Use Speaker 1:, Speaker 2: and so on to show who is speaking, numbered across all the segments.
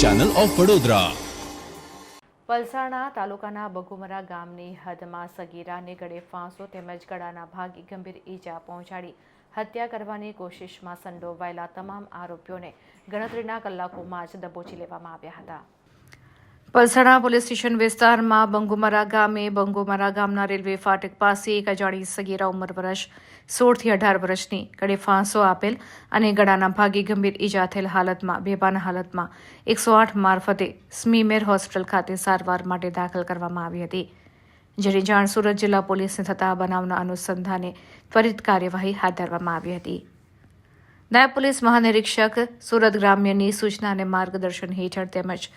Speaker 1: Channel of Vadodara
Speaker 2: Palsana તાલુકાના બગુમરા ગામની હદમાં સગીરાને ગળે ફાંસો તેમજ ગળાના ભાગે ગંભીર ઈજા પહોંચાડી. હત્યા કરવાની કોશિશમાં સંડોવાયેલા તમામ આરોપીઓને ગણતરીના કલાકોમાં જ દબોચી લેવામાં આવ્યા હતા. પલસાણા પોલીસ સ્ટેશન વિસ્તારમાં બંગુમરા ગામે બંગુમરા ગામના રેલવે ફાટક પાસે એક અજાણી સગીરા ઉંમર વર્ષ સોળથી અઢાર વર્ષની ગળે ફાંસો આપેલ અને ગળાના ભાગે ગંભીર ઈજા થયેલ હાલતમાં, બેભાન હાલતમાં એકસો આઠ મારફતે સ્મીમેર હોસ્પિટલ ખાતે સારવાર માટે દાખલ કરવામાં આવી હતી. જેની જાણ સુરત જિલ્લા પોલીસને થતા બનાવના અનુસંધાને ત્વરિત કાર્યવાહી હાથ ધરવામાં આવી હતી. નાયબ પોલીસ મહાનિરીક્ષક, સુરત ગ્રામ્યની સૂચના અને માર્ગદર્શન હેઠળ તેમજ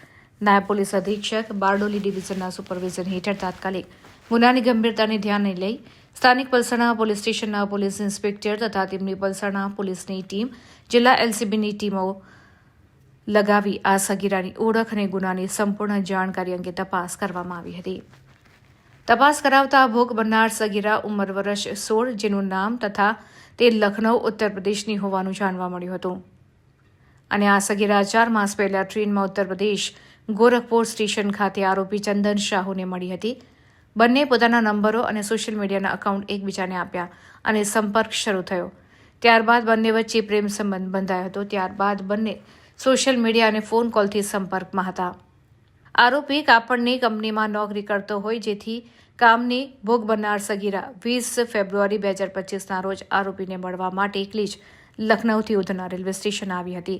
Speaker 2: નાયબ પોલીસ અધિક્ષક, બારડોલી ડિવિઝનના સુપરવિઝન હેઠળ તાત્કાલિક ગુનાની ગંભીરતાને ધ્યાને લઈ સ્થાનિક પલસાણા પોલીસ સ્ટેશનના પોલીસ ઇન્સ્પેક્ટર તથા તેમની પલસાણા પોલીસની ટીમ જિલ્લા એલસીબીની ટીમો લગાવી આ સગીરાની ઓળખ અને ગુનાની સંપૂર્ણ જાણકારી અંગે તપાસ કરવામાં આવી હતી. તપાસ કરાવતા ભોગ બનનાર સગીરા ઉંમર વર્ષ સોળ, જેનું નામ તથા તે લખનૌ, ઉત્તર પ્રદેશની હોવાનું જાણવા મળ્યું હતું. અને આ સગીરા ચાર માસ પહેલા ટ્રેનમાં ઉત્તર પ્રદેશ ગોરખપુર સ્ટેશન ખાતે આરોપી ચંદન શાહુને મળી હતી. બંને પોતાના નંબરો અને સોશિયલ મીડિયાના અકાઉન્ટ એકબીજાને આપ્યા અને સંપર્ક શરૂ થયો. ત્યારબાદ બંને વચ્ચે પ્રેમ સંબંધ બંધાયો હતો. ત્યારબાદ બંને સોશિયલ મીડિયા અને ફોન કોલથી સંપર્કમાં હતા. આરોપી કાપડની કંપનીમાં નોકરી કરતો હોય, જેથી કામની ભોગ બનનાર સગીરા વીસ ફેબ્રુઆરી બે હજાર પચીસના રોજ આરોપીને મળવા માટે એકલી જ લખનૌથી ઉધના રેલવે સ્ટેશન આવી હતી.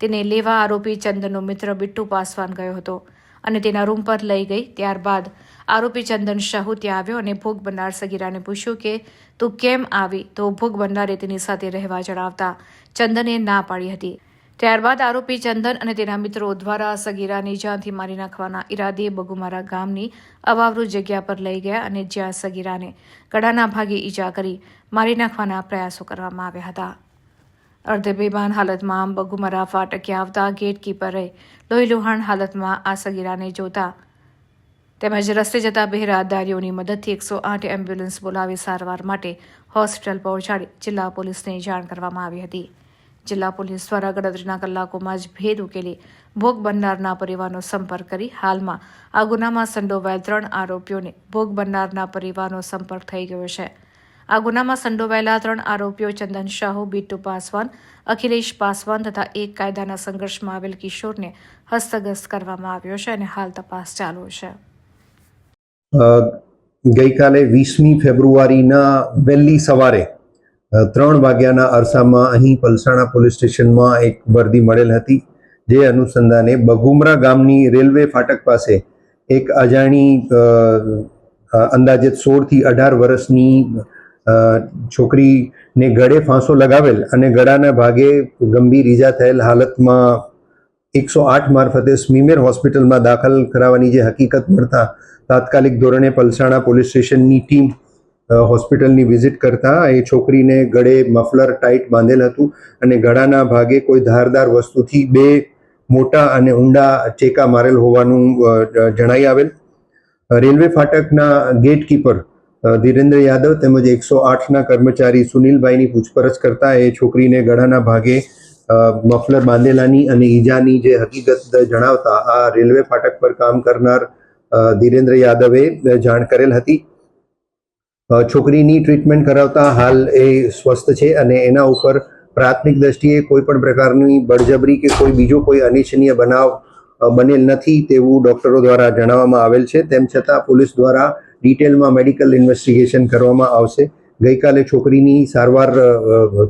Speaker 2: તેને લેવા આરોપી ચંદનનો મિત્ર બિટ્ટુ પાસવાન ગયો હતો. અને તેના રૂમ પર લઈ ગઈ. ત્યારબાદ આરોપી ચંદન શાહુ ત્યાં આવ્યો અને ભોગ બનનાર સગીરાને પૂછ્યું કે, તું કેમ આવી? તો ભોગ બનનારે તેની સાથે રહેવા જણાવતા ચંદને ના પાડી હતી. ત્યારબાદ આરોપી ચંદન અને તેના મિત્રો દ્વારા સગીરાને જ્યાંથી મારી નાખવાના ઈરાદે બગુમારા ગામની અવાવરૂ જગ્યા પર લઈ ગયા અને જ્યાં સગીરાને ગળાના ભાગે ઈજા કરી મારી નાખવાના પ્રયાસો કરવામાં આવ્યા હતા. અર્ધ બેભાન હાલતમાં બગુમરા ફાટકે આવતા ગેટકીપરે લોહી લુહાણ હાલતમાં આ સગીરાને જોતા. તેમજ રસ્તે જતા બહેરાદારીઓની મદદથી એકસો આઠ એમ્બ્યુલન્સ બોલાવી સારવાર માટે હોસ્પિટલ પહોંચાડી જિલ્લા પોલીસને જાણ કરવામાં આવી હતી. જિલ્લા પોલીસ દ્વારા ગણતરીના કલાકોમાં જ ભેદ ઉકેલી ભોગ બનનારના પરિવારનો સંપર્ક કરી હાલમાં આ ગુનામાં સંડોવાયેલ ત્રણ આરોપીઓને ભોગ બનનારના પરિવારનો સંપર્ક થઈ ગયો છે. આ ગુનામાં સંડોવાયેલા ત્રણ આરોપીઓ ચંદન શાહુ, બીટુ પાસવાન, અખિલેશ પાસવાન તથા એક કાયદાના સંઘર્ષમાં આવેલ કિશોરને હસ્તગસ્ત કરવામાં આવ્યો છે અને હાલ તપાસ ચાલુ છે.
Speaker 3: ગઈકાલે વીસમી ફેબ્રુઆરીના વહેલી સવારે ત્રણ વાગ્યાના અરસામાં અહીં પલસાણા પોલીસ સ્ટેશનમાં એક વર્દી મળેલ હતી, જે અનુસંધાને બગુમરા ગામની રેલવે ફાટક પાસે એક અજાણી અંદાજે સોળથી અઢાર વર્ષની છોકરીને ગળે ફાંસો લગાવેલ અને ગળાના ભાગે ગંભીર ઈજા થયેલ હાલતમાં એકસો આઠ મારફતે સ્મીમેર હોસ્પિટલમાં દાખલ કરાવવાની જે હકીકત મળતા તાત્કાલિક ધોરણે પલસાણા પોલીસ સ્ટેશનની ટીમ હોસ્પિટલની વિઝિટ કરતા એ છોકરીને ગળે મફલર ટાઈટ બાંધેલ હતું અને ગળાના ભાગે કોઈ ધારદાર વસ્તુથી બે મોટા અને ઊંડા ચેકા મારેલ હોવાનું જણાઈ આવેલ. રેલવે ફાટકના ગેટકીપર ધીરેન્દ્ર યાદવ તેમજ એકસો આઠના કર્મચારી સુનિલભાઈની પૂછપરછ કરતા એ છોકરીને ગળાના ભાગે મફલર બાંધેલાની અને ઈજાની જે હકીકત જણાવતા આ રેલવે ફાટક પર કામ કરનાર ધીરેન્દ્ર યાદવે જાણ કરેલ હતી. છોકરીની ટ્રીટમેન્ટ કરાવતા હાલ એ સ્વસ્થ છે અને એના ઉપર પ્રાથમિક દ્રષ્ટિએ કોઈ પણ પ્રકારની બળજબરી કે કોઈ બીજો કોઈ અનિચ્છનીય બનાવ બનેલ નથી તેવું ડોક્ટરો દ્વારા જણાવવામાં આવેલ છે. તેમ છતાં પોલીસ દ્વારા ડિટેલમાં મેડિકલ ઇન્વેસ્ટિગેશન કરવામાં આવશે. ગઈકાલે છોકરીની સારવાર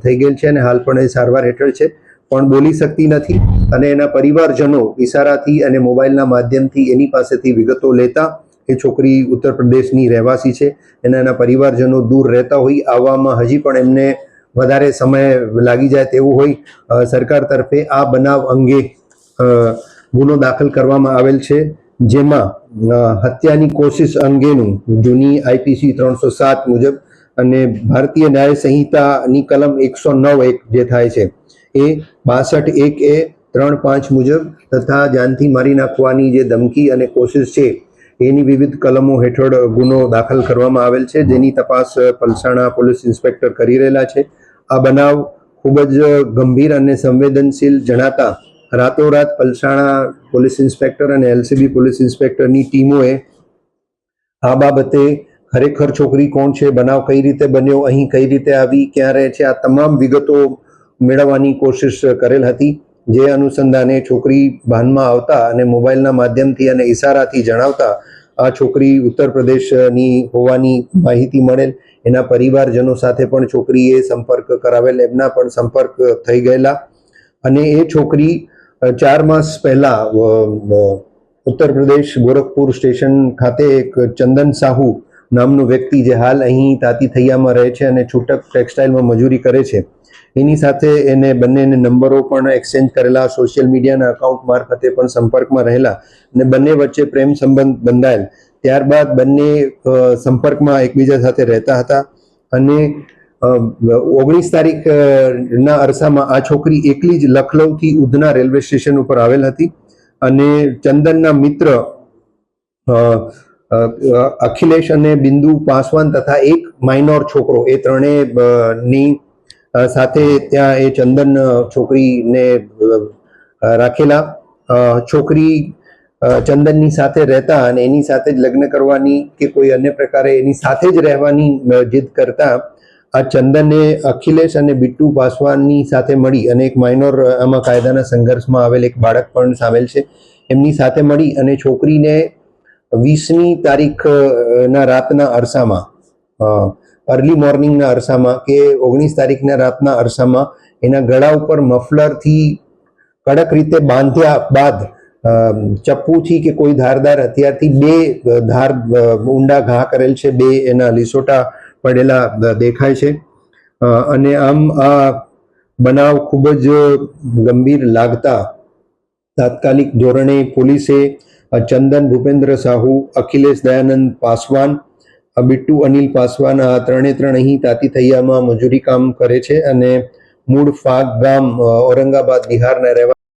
Speaker 3: થઈ ગયેલ છે અને હાલ પણ એ સારવાર હેઠળ છે. પણ બોલી શકતી નથી અને એના પરિવારજનો ઇશારાથી અને મોબાઈલના માધ્યમથી એની પાસેથી વિગતો લેતા એ છોકરી ઉત્તર પ્રદેશની રહેવાસી છે. અને એના પરિવારજનો દૂર રહેતા હોય, આવવામાં હજી પણ એમને વધારે સમય લાગી જાય તેવું હોય. સરકાર તરફે આ બનાવ અંગે ગુનો દાખલ કરવામાં આવેલ છે, જેમાં હત્યાની કોશિશ અંગેનું જૂની આઈપીસી ત્રણસો સાત મુજબ અને ભારતીય ન્યાય સંહિતાની કલમ એકસો નવ એક જે થાય છે, એ બાસઠ એક એ ત્રણ પાંચ મુજબ તથા જાનથી મારી નાખવાની જે ધમકી અને કોશિશ છે, એની વિવિધ કલમો હેઠળ ગુનો દાખલ કરવામાં આવેલ છે, જેની તપાસ પલસાણા પોલીસ ઇન્સ્પેક્ટર કરી રહેલા છે. આ બનાવ ખૂબ જ ગંભીર અને સંવેદનશીલ જણાતા રાતોરાત પલસાણા પોલીસ ઇન્સ્પેક્ટર અને એલસીબી પોલીસ ઇન્સ્પેક્ટરની ટીમોએ આ બાબતે ખરેખર છોકરી કોણ છે, બનાવ કઈ રીતે બન્યો, અહીં કઈ રીતે આવી, ક્યાં રહે છે, આ તમામ વિગતો મેળવવાની કોશિશ કરેલ હતી. જે અનુસંધાને છોકરી ભાનમાં આવતા અને મોબાઈલના માધ્યમથી અને ઈશારાથી જણાવતા આ છોકરી ઉત્તર પ્રદેશની હોવાની માહિતી મળેલ. એના પરિવારજનો સાથે પણ છોકરીએ સંપર્ક કરાવેલ. એમના પણ સંપર્ક થઈ ગયેલા. અને એ છોકરી ચાર માસ પહેલા ઉત્તર પ્રદેશ ગોરખપુર સ્ટેશન ખાતે એક ચંદન સાહુ નામનો વ્યક્તિ જે હાલ અહીં તાતી થૈયામાં રહે છે અને છૂટક ટેક્સટાઇલમાં મજૂરી કરે છે. એની સાથે એને બંનેને નંબરો પણ એક્સચેન્જ કરેલા, સોશિયલ મીડિયાના અકાઉન્ટ મારફતે પણ સંપર્કમાં રહેલા અને બંને વચ્ચે પ્રેમ સંબંધ બંધાયેલ. ત્યારબાદ બંને સંપર્કમાં એકબીજા સાથે રહેતા હતા અને ઓગણીસ તારીખ ના અરસામાં આ છોકરી એકલી જ લખનૌથી ઉધના રેલવે સ્ટેશન ઉપર આવેલ હતી અને ચંદનના મિત્ર અખિલેશ અને બિંદુ પાસવાન તથા એક માઇનોર છોકરો, એ ત્રણેયની સાથે ત્યાં એ ચંદન છોકરીને રાખેલા. છોકરી ચંદનની સાથે રહેતા અને એની સાથે જ લગ્ન કરવાની કે કોઈ અન્ય પ્રકારે એની સાથે જ રહેવાની જીદ કરતા આ ચંદને અખિલેશ અને બિટ્ટુ પાસવાનની સાથે મળી અને એક માઇનોર આમાં કાયદાના સંઘર્ષમાં આવેલ એક બાળક પણ સામેલ છે. એમની સાથે મળી અને છોકરીને વીસમી તારીખના રાતના અરસામાં અર્લી મોર્નિંગના અરસામાં કે ઓગણીસ તારીખના રાતના અરસામાં એના ગળા ઉપર મફલરથી કડક રીતે બાંધ્યા બાદ ચપ્પુથી કે કોઈ ધારદાર હથિયારથી બે ધાર ઊંડા ઘા કરેલ છે. બે એના લીસોટા પડેલા દેખાય છે. અને આમ આ બનાવ ખૂબ જ ગંભીર લાગતા તાત્કાલિક ધોરણે પોલીસે ચંદન ભૂપેન્દ્ર સાહુ, અખિલેશ દયાનંદ પાસવાન બિટ્ટુ અનિલ પાસવાન, આ ત્રણે ત્રણ અહીં તાતીથૈયામાં મજૂરી કામ કરે છે અને મૂળ ફાગ ગામ ઔરંગાબાદ બિહારના રહેવા